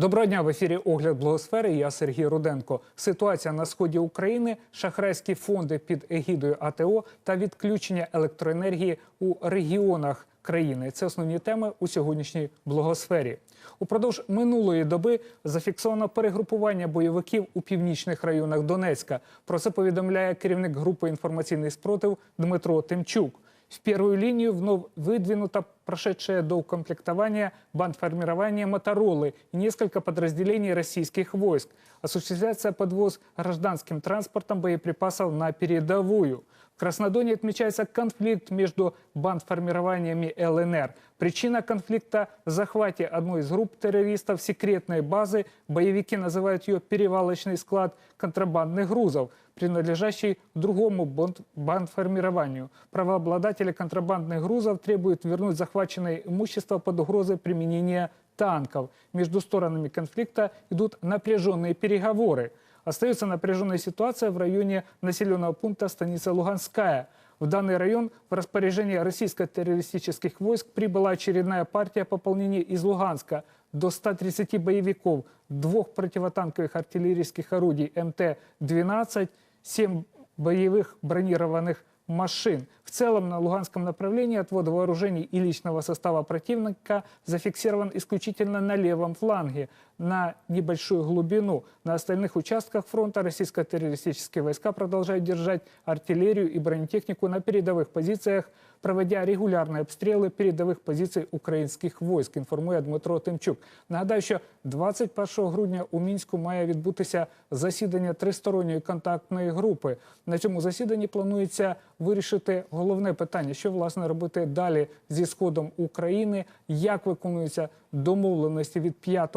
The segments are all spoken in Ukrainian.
Доброго дня в ефірі Огляд Благосфери. Я Сергій Руденко. Ситуація на сході України, шахрайські фонди під егідою АТО та відключення електроенергії у регіонах країни. Це основні теми у сьогоднішній благосфері. Упродовж минулої доби зафіксовано перегрупування бойовиків у північних районах Донецька. Про це повідомляє керівник групи інформаційний спротив Дмитро Тимчук. В первую линию вновь выдвинута прошедшая до укомплектования бандформирование «Моторолы» и несколько подразделений российских войск. Осуществляется подвоз гражданским транспортом боеприпасов на передовую. Краснодоне отмечается конфликт между бандформированиями ЛНР. Причина конфликта – захвате одной из групп террористов секретной базы. Боевики называют ее «перевалочный склад контрабандных грузов», принадлежащий другому банд- бандформированию. Правообладатели контрабандных грузов требуют вернуть захваченное имущество под угрозой применения танков. Между сторонами конфликта идут напряженные переговоры. Остается напряженная ситуация в районе населенного пункта станица Луганская. В данный район в распоряжение российско-террористических войск прибыла очередная партия пополнения из Луганска до 130 боевиков, двух противотанковых артиллерийских орудий МТ-12, 7 боевых бронированных машин. В целом на Луганском направлении отвод вооружений и личного состава противника зафиксирован исключительно на левом фланге, на небольшую глубину. На остальных участках фронта российско-террористические войска продолжают держать артиллерию и бронетехнику на передовых позициях, проводя регулярні обстріли передових позицій українських військ, інформує Дмитро Тимчук. Нагадаю, що 21 грудня у мінську має відбутися засідання тристоронньої контактної групи. На цьому засіданні планується вирішити головне питання, що власне робити далі зі сходом України, як виконуються домовленості від 5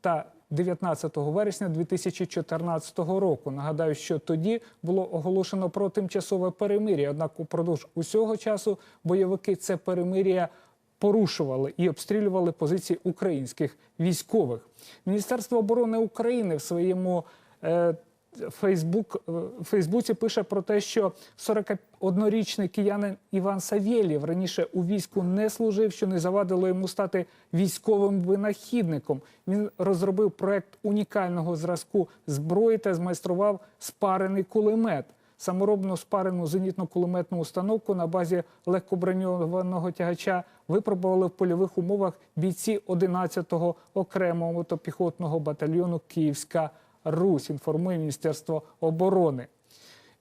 та 19 вересня 2014 року. Нагадаю, що тоді було оголошено про тимчасове перемир'я. Однак упродовж усього часу бойовики це перемир'я порушували і обстрілювали позиції українських військових. Міністерство оборони України в своєму е, Фейсбук е, в Фейсбуці пише про те, що 41-річний киянин Іван Савєлєв раніше у війську не служив, що не завадило йому стати військовим винахідником. Він розробив проект унікального зразку зброї та змайстрував спарений кулемет. Саморобну спарену зенітно-кулеметну установку на базі легкоброньованого тягача випробували в польових умовах бійці 11-го окремого мотопіхотного батальйону Київська Русь, інформує Міністерство оборони.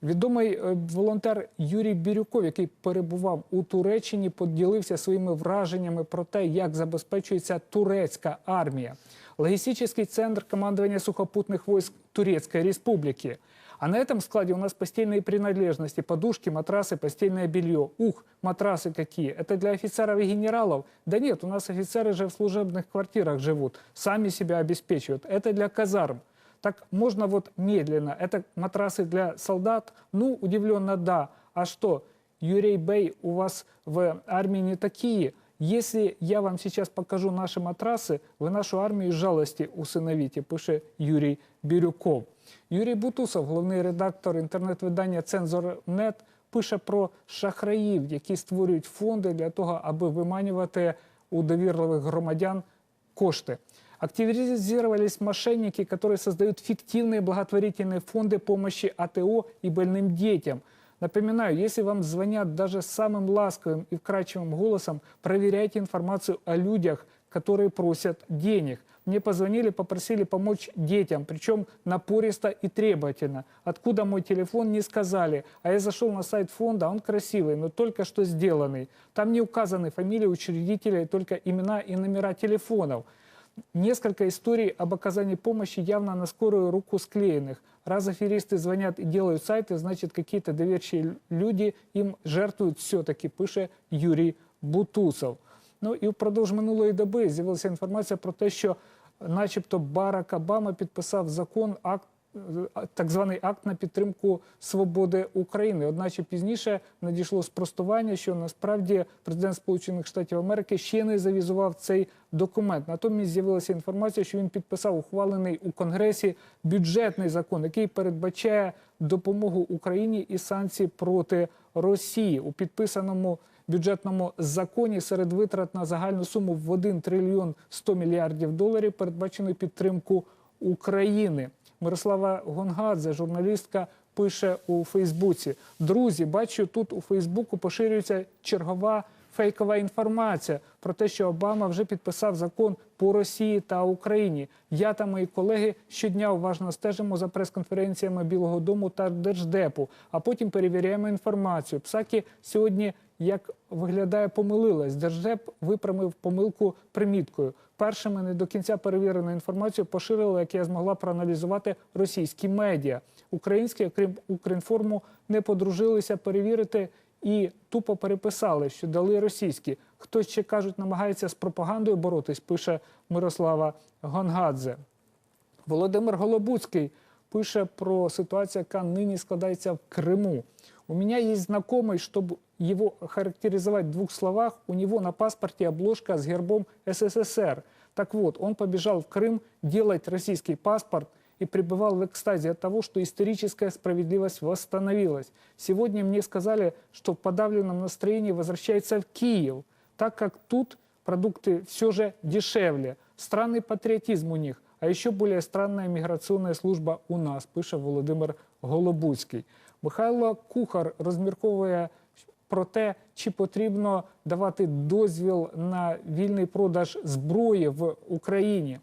Відомий е, волонтер Юрій Бірюков, який перебував у Туреччині, поділився своїми враженнями про те, як забезпечується турецька армія. Логистический центр командования сухопутных войск Турецкой Республики. А на этом складе у нас постельные принадлежности, подушки, матрасы, постельное белье. Ух, матрасы какие! Это для офицеров и генералов? Да нет, у нас офицеры же в служебных квартирах живут, сами себя обеспечивают. Это для казарм. Так можно вот медленно. Это матрасы для солдат? Ну, удивленно, да. А что, Юрий Бей, у вас в армии не такие? Если я вам сейчас покажу наши матрасы, вы нашу армію з жалості усиновите, пише Юрій Бірюков. Юрій Бутусов, головний редактор інтернет-видання Цензор.нет, пише про шахраїв, які створюють фонди для того, аби виманювати у довірливих громадян кошти. Активизировались мошенники, которые создают фиктивные благотворительные фонды помощи АТО и больным детям. Напоминаю, если вам звонят даже самым ласковым и вкрадчивым голосом, проверяйте информацию о людях, которые просят денег. Мне позвонили, попросили помочь детям, причем напористо и требовательно. Откуда мой телефон, не сказали. А я зашел на сайт фонда, он красивый, но только что сделанный. Там не указаны фамилии учредителя, только имена и номера телефонов. Несколько историй об оказании помощи явно на скорую руку склеенных. Раз аферисты звонят и делают сайты, значит, какие-то доверчивые люди им жертвують все-таки, пише Юрій Бутусов. Ну і впродовж минулої доби з'явилася інформація про те, що начебто Барак Обама підписав закон, акт, е, так званий акт на підтримку свободи України. Одначе пізніше надійшло спростування, що насправді президент Сполучених Штатів Америки ще не завізував цей документ. Натомість з'явилася інформація, що він підписав ухвалений у Конгресі бюджетний закон, який передбачає допомогу Україні і санкції проти Росії у підписаному бюджетному законі серед витрат на загальну суму в 1 трильйон 100 мільярдів доларів передбачено підтримку України. Мирослава Гонгадзе, журналістка, пише у Фейсбуці: Друзі, бачу, тут у Фейсбуку поширюється чергова фейкова інформація про те, що Обама вже підписав закон по Росії та Україні. Я та мої колеги щодня уважно стежимо за прес-конференціями Білого Дому та Держдепу, а потім перевіряємо інформацію. Псакі сьогодні, як виглядає, помилилась. Держдеп виправив помилку приміткою. Першими не до кінця перевірену інформацію поширили, як я змогла проаналізувати російські медіа. Українські, окрім Укрінформу, не подружилися перевірити і тупо переписали, що дали російські. Хтось ще кажуть, намагається з пропагандою боротись, пише Мирослава Гонгадзе. Володимир Голобуцький пише про ситуацію, яка нині складається в Криму. У меня есть знакомый, чтобы его характеризовать в двух словах, у него на паспорте обложка с гербом СССР. Так вот, он побежал в Крым делать российский паспорт и пребывал в экстазе от того, что историческая справедливость восстановилась. Сегодня мне сказали, что в подавленном настроении возвращается в Киев, так как тут продукты все же дешевле. Странный патриотизм у них, а еще более странная міграційна служба у нас, пише Володимир Голобуцький. Михайло Кухар розмірковує про те, чи потрібно давати дозвіл на вільний продаж зброї в Україні.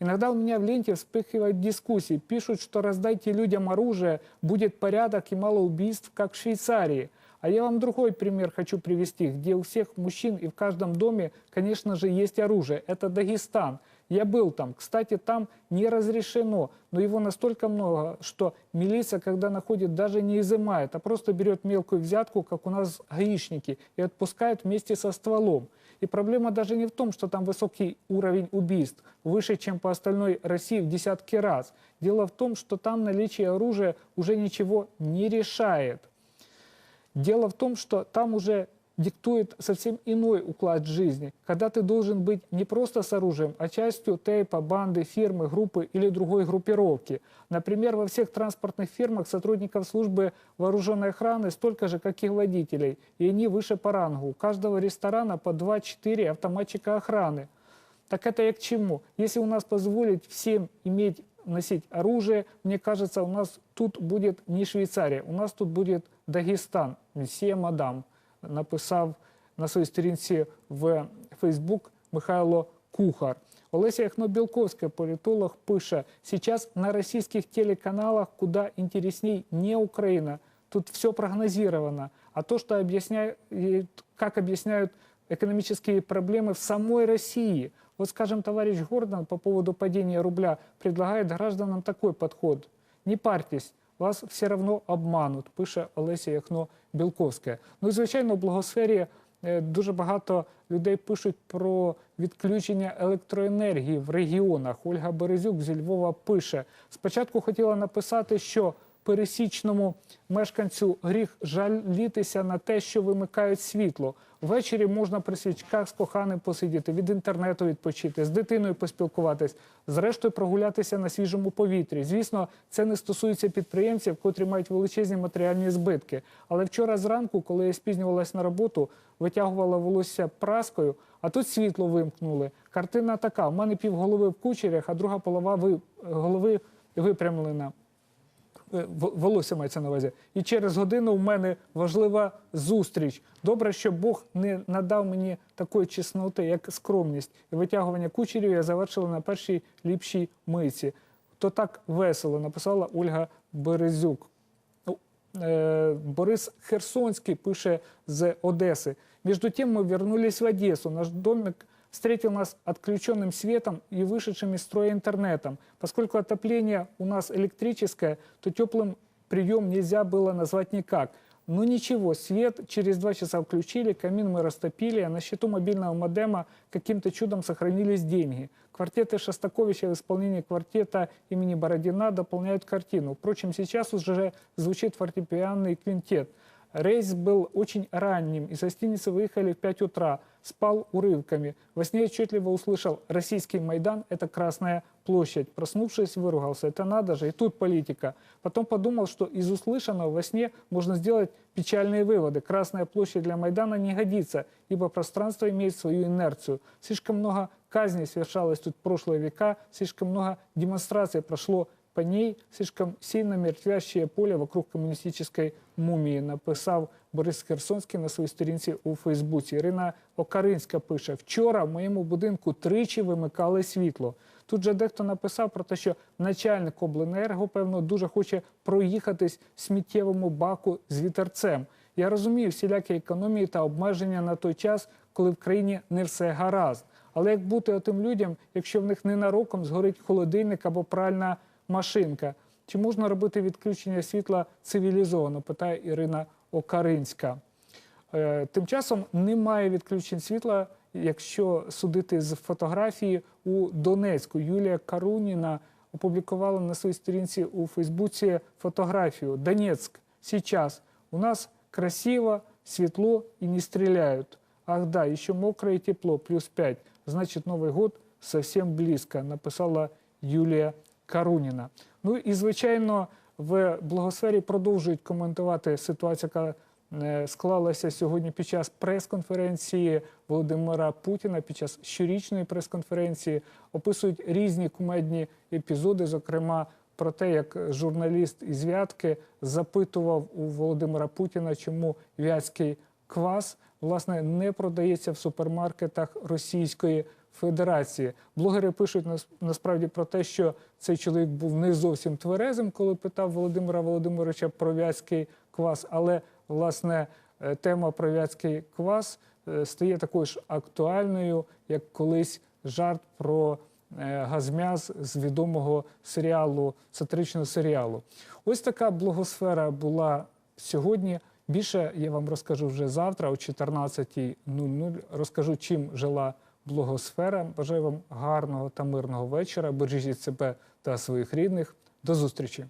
Иногда у меня в ленте вспыхивают дискуссии. Пишут, что раздайте людям оружие, будет порядок и мало убийств, как в Швейцарии. А я вам другой пример хочу привести, где у всех мужчин и в каждом доме, конечно же, есть оружие. Это Дагестан. Я был там. Кстати, там не разрешено, но его настолько много, что милиция, когда находит, даже не изымает, а просто берет мелкую взятку, как у нас гаишники, и отпускает вместе со стволом. И проблема даже не в том, что там высокий уровень убийств, выше, чем по остальной России в десятки раз. Дело в том, что там наличие оружия уже ничего не решает. Дело в том, что там уже диктует совсем иной уклад жизни, когда ты должен быть не просто с оружием, а частью тейпа, банды, фирмы, группы или другой группировки. Например, во всех транспортных фирмах сотрудников службы вооруженной охраны столько же, как и водителей, и они выше по рангу. У каждого ресторана по 2-4 автоматчика охраны. Так это я к чему? Если у нас позволить всем иметь носить оружие, мне кажется, у нас тут будет не Швейцария, у нас тут будет Дагестан, месье мадам, написав на своїй сторінці в Фейсбук Михайло Кухар. Олеся Яхно-Белковская, политолог, пише, сейчас на российских телеканалах куда интересней не Украина, тут все прогнозировано, а то, что объясняют, как объясняют экономические проблемы в самой России. Вот, скажем, товарищ Гордон по поводу падения рубля предлагает гражданам такой подход. Не парьтесь, вас все равно обмануть, пише Олеся Яхно Білковське. Ну і звичайно, в благосфері е, дуже багато людей пишуть про відключення електроенергії в регіонах. Ольга Березюк зі Львова пише: спочатку хотіла написати, що пересічному мешканцю гріх жалітися на те, що вимикають світло. Ввечері можна при свічках з коханим посидіти, від інтернету відпочити, з дитиною поспілкуватись, зрештою прогулятися на свіжому повітрі. Звісно, це не стосується підприємців, котрі мають величезні матеріальні збитки. Але вчора зранку, коли я спізнювалась на роботу, витягувала волосся праскою, а тут світло вимкнули. Картина така: у мене півголови в кучерях, а друга полова голови випрямлена. Е, в- волосся мається на увазі. І через годину в мене важлива зустріч. Добре, що Бог не надав мені такої чесноти, як скромність. І витягування кучерів я завершила на першій ліпшій миці. То так весело, написала Ольга Березюк. Ну, э, Борис Херсонский пише з Одессы. Между тем мы вернулись в Одессу. Наш домик встретил нас отключенным светом и вышедшим из строя интернетом. Поскольку отопление у нас электрическое, то теплым прием нельзя было назвать никак. Ну ничего, свет через два часа включили, камин мы растопили, а на счету мобильного модема каким-то чудом сохранились деньги. Квартеты Шостаковича в исполнении квартета имени Бородина дополняют картину. Впрочем, сейчас уже звучит фортепианный квинтет. Рейс был очень ранним. Из гостиницы выехали в 5 утра. Спал урывками. Во сне отчетливо услышал «Российский Майдан – это Красная площадь». Проснувшись, выругался. Это надо же. И тут политика. Потом подумал, что из услышанного во сне можно сделать печальные выводы. Красная площадь для Майдана не годится, ибо пространство имеет свою инерцию. Слишком много казней совершалось тут в прошлые века, слишком много демонстраций прошло по ней слишком сильно мертвящее поле вокруг комуністичної мумії, написав Борис Херсонський на своїй сторінці у Фейсбуці. Ірина Окаринська пише: вчора в моєму будинку тричі вимикали світло. Тут же дехто написав про те, що начальник обленерго, певно, дуже хоче проїхатись в сміттєвому баку з вітерцем. Я розумію всілякі економії та обмеження на той час, коли в країні не все гаразд. Але як бути отим людям, якщо в них ненароком згорить холодильник або пральна машинка? Чи можна робити відключення світла цивілізовано? питає Ірина Окаринська. Е, Тим часом немає відключень світла, якщо судити з фотографії у Донецьку. Юлія Каруніна опублікувала на своїй сторінці у Фейсбуці фотографію. Донецьк, сейчас. У нас красиво, светло и не стреляют. Ах да, еще мокро и тепло, плюс 5. Значит, Новый год совсем близко, написала Юлія Каруніна. Ну і, звичайно, в благосфері продовжують коментувати ситуацію, яка е, склалася сьогодні під час прес-конференції Володимира Путіна, під час щорічної прес-конференції, описують різні кумедні епізоди, зокрема про те, як журналіст із Вятки запитував у Володимира Путіна, чому вятський квас власне не продається в супермаркетах Російської Федерації. Блогери пишуть нас- насправді про те, що цей чоловік був не зовсім тверезим, коли питав Володимира Володимировича про вятський квас. Але власне е, тема про вятський квас е, стає такою ж актуальною, як колись жарт про е, газмяз з відомого серіалу, сатиричного серіалу. Ось така блогосфера була сьогодні. Більше я вам розкажу вже завтра о 14.00. Розкажу, чим жила блогосфера. Бажаю вам гарного та мирного вечора. Бережіть себе та своїх рідних. До зустрічі!